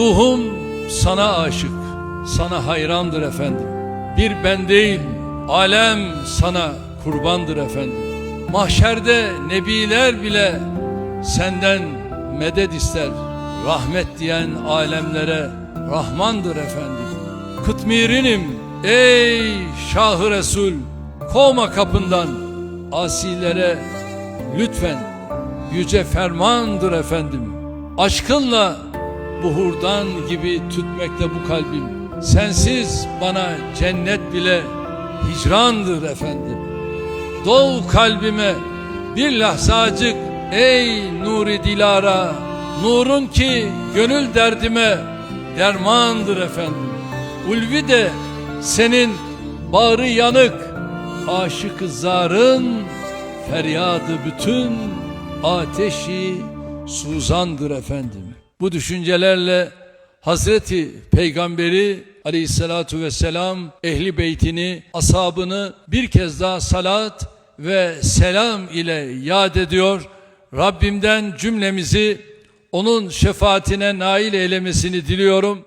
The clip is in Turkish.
Ruhum sana aşık, sana hayrandır efendim. Bir ben değil, alem sana kurbandır efendim. Mahşerde nebiler bile senden medet ister. Rahmet diyen alemlere Rahmandır efendim. Kıtmirinim ey Şahı Resul, kovma kapından asilere lütfen yüce fermandır efendim. Aşkınla buhurdan gibi tütmekte bu kalbim. Sensiz bana cennet bile hicrandır efendim. Dol kalbime bir lahzacık ey nuri dilara. Nurun ki gönül derdime dermandır efendim. Ulvi de senin bağrı yanık aşık zarın feryadı bütün ateşi suzandır efendim. Bu düşüncelerle Hazreti Peygamberi aleyhissalatu vesselam ehli beytini, ashabını bir kez daha salat ve selam ile yad ediyor. Rabbimden cümlemizi onun şefaatine nail eylemesini diliyorum.